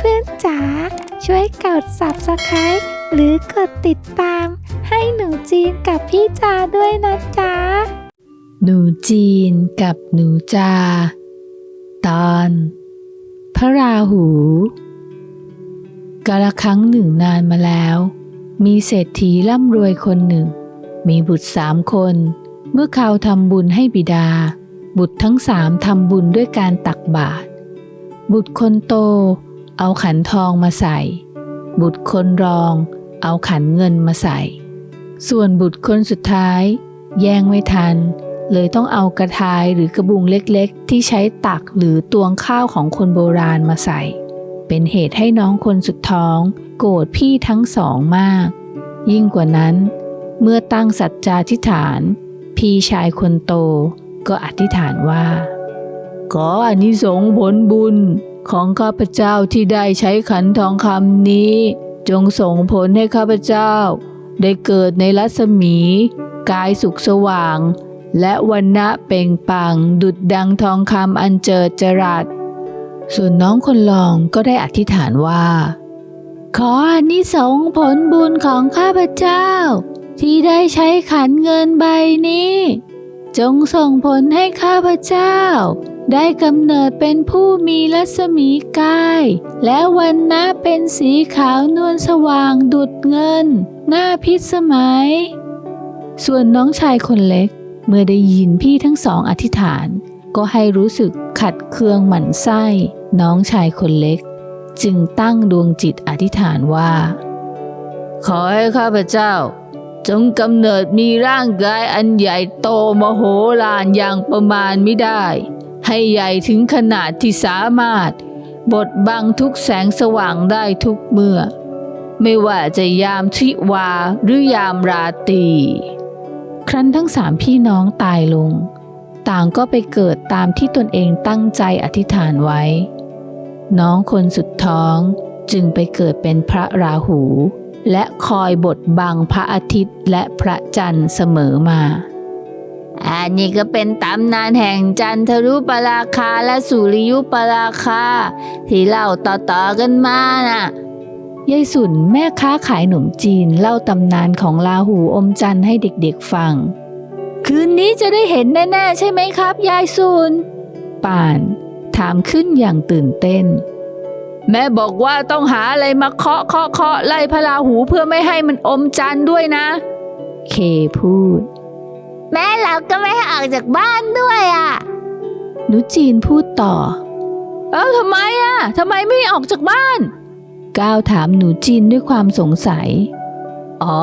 พื่อนๆจ๋าช่วยกด subscribe หรือกดติดตาม ให้หนูจีนกับพี่จาด้วยนะจ๊ะ หนูจีนกับหนูจา ตอน พระราหูกาละครั้งหนึ่งนานมาแล้ว มีเศรษฐีร่ำรวยคนหนึ่ง มีบุตรสามคน เมื่อเขาทำบุญให้บิดา บุตรทั้งสามทำบุญด้วยการตักบาตรบุตรคนโต เอาขันทองมาใส่ บุตรคนรอง เอาขันเงินมาใส่ ส่วนบุตรคนสุดท้าย แย่งไม่ทัน เลยต้องเอากระทายหรือกระบุงเล็กๆ ที่ใช้ตักหรือตวงข้าวของคนโบราณมาใส่ เป็นเหตุให้น้องคนสุดท้อง โกรธพี่ทั้งสองมาก ยิ่งกว่านั้น เมื่อตั้งสัจจาธิฐาน พี่ชายคนโตก็อธิษฐานว่าขออานิสงส์ผลบุญ ของข้าพเจ้าที่ได้ใช้ขันทองคำนี้ จงส่งผลให้ข้าพเจ้า ได้เกิดในรัศมี กายสุขสว่าง และวันณะเป่งปัง ดุดดังทองคำอันเจิดจรัส ส่วนน้องคนรองก็ได้อธิษฐานว่า ขออนิสงส์ผลบุญของข้าพเจ้า ที่ได้ใช้ขันเงินใบนี้ จงส่งผลให้ข้าพเจ้าได้กำเนิดเป็นผู้มีรัศมีกาย และวันนะเป็นสีขาวนวลสว่างดุดเงิน หน้าพิษสมัย ส่วนน้องชายคนเล็ก เมื่อได้ยินพี่ทั้งสองอธิษฐาน ก็ให้รู้สึกขัดเคืองหมั่นไส้ น้องชายคนเล็ก จึงตั้งดวงจิตอธิษฐานว่า ขอให้ข้าพเจ้า จงกำเนิดมีร่างกายอันใหญ่โตมโหฬารอย่างประมาณไม่ได้ ให้ใหญ่ถึงขนาดที่สามารถ บดบังทุกแสงสว่างได้ทุกเมื่อ ไม่ว่าจะยามทิวาหรือยามราตรีครั้นทั้งสามพี่น้องตายลง ต่างก็ไปเกิดตามที่ตนเองตั้งใจอธิษฐานไว้ น้องคนสุดท้องจึงไปเกิดเป็นพระราหู และคอยบดบังพระอาทิตย์และพระจันทร์เสมอมา อันนี้ก็เป็นตำนานแห่งจันทรุปราคาและสุริยุปราคา ที่เล่าต่อๆกันมาน่ะยายสุนแม่ค้าขายหนมจีนเล่าตำนานของลาหูอมจันทร์ให้เด็กๆฟัง คืนนี้จะได้เห็นแน่ๆใช่ไหมครับ ยายสุนป่าน ถามขึ้นอย่างตื่นเต้น แม่บอกว่าต้องหาอะไรมาเคาะเคาะเคาะไล่พระราหูเพื่อไม่ให้มันอมจันทร์ด้วยนะ เคพูด แม่เราก็ไม่ให้ออกจากบ้านด้วยอะ หนูจีนพูดต่อ เอ้าทำไมอะทำไมไม่ออกจากบ้าน ก้าวถามหนูจีนด้วยความสงสัย อ๋อ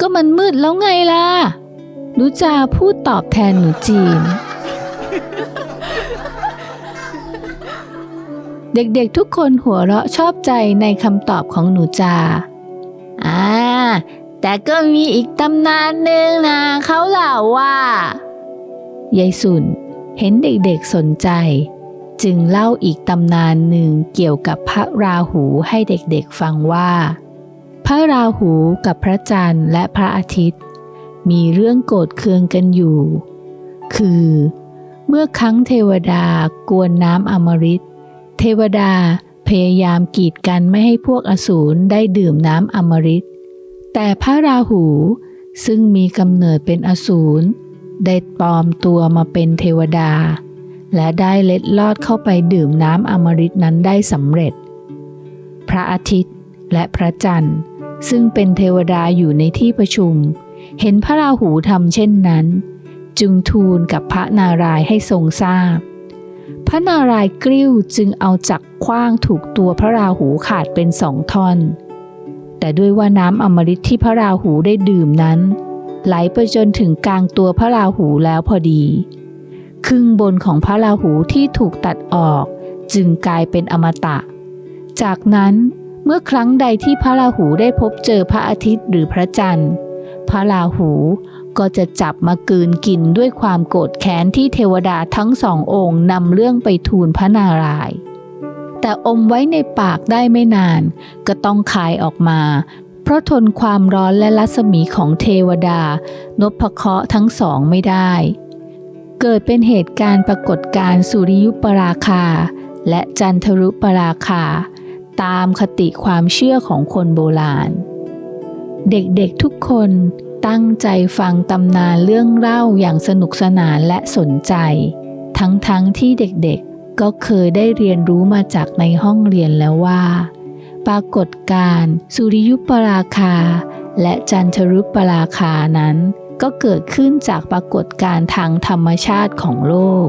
ก็มันมืดแล้วไงล่ะ หนูจาพูดตอบแทนหนูจีน เด็กๆทุกคนหัวเราะชอบใจในคำตอบของหนูจา อ่า แต่ก็มีอีกตำนานหนึ่งนะเขาเล่าว่า ยายสุนเห็นเด็กๆสนใจ จึงเล่าอีกตำนานหนึ่งเกี่ยวกับพระราหูให้เด็กๆฟังว่า พระราหูกับพระจันทร์และพระอาทิตย์ มีเรื่องโกรธเคืองกันอยู่ คือ เมื่อครั้งเทวดากวนน้ำอมฤตเทวดาพยายามกีดกันไม่ให้พวกอสูรได้ดื่มน้ำอมฤต แต่พระราหูซึ่งมีกำเนิดเป็นอสูรได้ปลอมตัวมาเป็นเทวดา และได้เล็ดลอดเข้าไปดื่มน้ำอมฤตนั้นได้สำเร็จ พระอาทิตย์และพระจันทร์ ซึ่งเป็นเทวดาอยู่ในที่ประชุม เห็นพระราหูทำเช่นนั้น จึงทูลกับพระนารายให้ทรงทราบ พระนารายกริ้วจึงเอาจักรขว้างถูกตัวพระราหูขาดเป็นสองท่อน แต่ด้วยว่าน้ำอมฤตที่พระราหูได้ดื่มนั้น ไหลไปจนถึงกลางตัวพระราหูแล้วพอดี ครึ่งบนของพระราหูที่ถูกตัดออกจึงกลายเป็นอมตะ จากนั้นเมื่อครั้งใดที่พระราหูได้พบเจอพระอาทิตย์หรือพระจันทร์ พระราหูก็จะจับมากืนกินด้วยความโกรธแค้นที่เทวดาทั้งสององค์นำเรื่องไปทูลพระนารายณ์ แต่อมไว้ในปากได้ไม่นาน ก็ต้องคายออกมา เพราะทนความร้อนและรัศมีของเทวดานพเคราะห์ทั้งสองไม่ได้ เกิดเป็นเหตุการณ์ปรากฏการสุริยุปราคา และจันทรุปราคา ตามคติความเชื่อของคนโบราณ เด็กๆทุกคนตั้งใจฟังตำนานเรื่องเล่าอย่างสนุกสนานและสนใจ ทั้งๆที่เด็กๆ ก็เคยได้เรียนรู้มาจากในห้องเรียนแล้วว่า ปรากฏการณ์สุริยุปราคา และจันทรุปราคานั้น ก็เกิดขึ้นจากปรากฏการณ์ทางธรรมชาติของโลก